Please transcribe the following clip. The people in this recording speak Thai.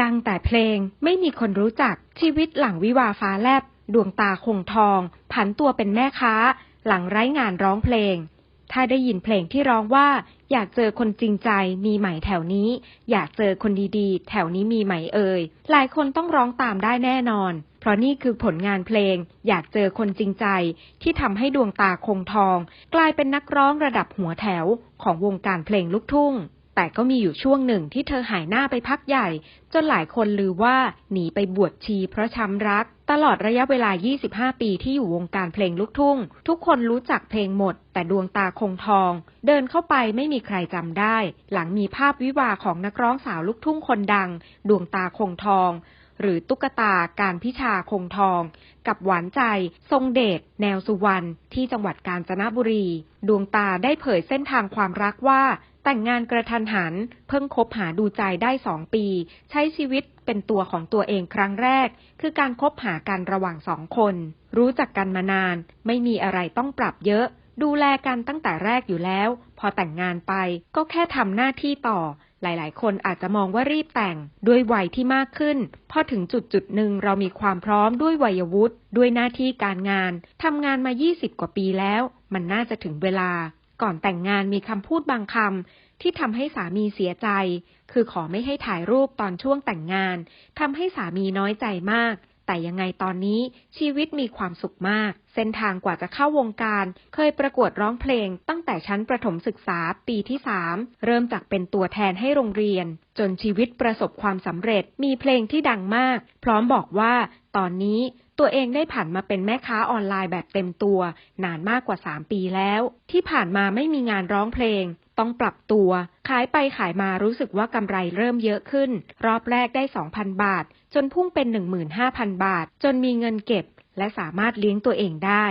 ดังแต่เพลงไม่มีคนรู้จักชีวิตหลังวิวาฟ้าแลบ ดวงตาคงทอง ผันตัวเป็นแม่ค้า หลังไร้งานร้องเพลง ถ้าได้ยินเพลงที่ร้องว่า อยากเจอคนจริงใจมีไหมแถวนี้ อยากเจอคนดีๆ แถวนี้มีไหมเอ่ยหลายคนต้องร้องตามได้แน่นอน เพราะนี่คือผลงานเพลง อยากเจอคนจริงใจ ที่ทำให้ดวงตาคงทอง กลายเป็นนักร้องระดับหัวแถวของวงการเพลงลูกทุ่ง แต่ก็มีอยู่ช่วงหนึ่งที่เธอหายหน้าไปพักใหญ่ จนหลายคนลือว่าหนีไปบวชชีเพราะช้ำรัก ตลอดระยะเวลา 25 ปีที่อยู่วงการเพลงลูกทุ่ง ทุกคนรู้จักเพลงหมด แต่ดวงตาคงทอง เดินเข้าไปไม่มีใครจำได้ หลังมีภาพวิวาของนักร้องสาวลูกทุ่งคนดัง ดวงตาคงทอง หรือตุ๊กตาการพิชาคงทอง กับหวานใจ ทรงเดชแนวสุวรรณที่จังหวัดกาญจนบุรี ดวงตาได้เผยเส้นทางความรักว่า แต่งงานกระทันหัน เพิ่งคบหาดูใจได้สองปี ใช้ชีวิตเป็นตัวของตัวเองครั้งแรก คือการคบหากันระหว่างสองคน รู้จักกันมานาน ไม่มีอะไรต้องปรับเยอะดูแลกันตั้งแต่แรกอยู่แล้ว พอแต่งงานไปก็แค่ทำหน้าที่ต่อ หลาย ๆ คนอาจจะมองว่ารีบแต่งด้วยวัยที่มากขึ้น พอถึงจุดจุดหนึ่งเรามีความพร้อมด้วยวัยวุฒิด้วยหน้าที่การงานทำงานมา 20 กว่าปีแล้ว มันน่าจะถึงเวลา ก่อนแต่งงานมีคำพูดบางคำที่ทำให้สามีเสียใจ คือขอไม่ให้ถ่ายรูปตอนช่วงแต่งงานทำให้สามีน้อยใจมาก แต่ยังไงตอนนี้ชีวิตมีความสุขมาก เส้นทางกว่าจะเข้าวงการ เคยประกวดร้องเพลงตั้ง ชั้นประถมศึกษาปีที่ 3 เริ่มจากเป็นตัวแทนให้โรงเรียน จนชีวิตประสบความสำเร็จมีเพลงที่ดังมาก พร้อมบอกว่าตอนนี้ตัวเองได้ผันมาเป็นแม่ค้าออนไลน์แบบเต็มตัว นานมากกว่า 3 ปีแล้ว ที่ผ่านมาไม่มีงานร้องเพลง ต้องปรับตัว ขายไปขายมารู้สึกว่ากำไรเริ่มเยอะขึ้น รอบแรกได้ 2,000 บาท จนพุ่งเป็น 15,000 บาท จนมีเงินเก็บ และสามารถเลี้ยงตัวเองได้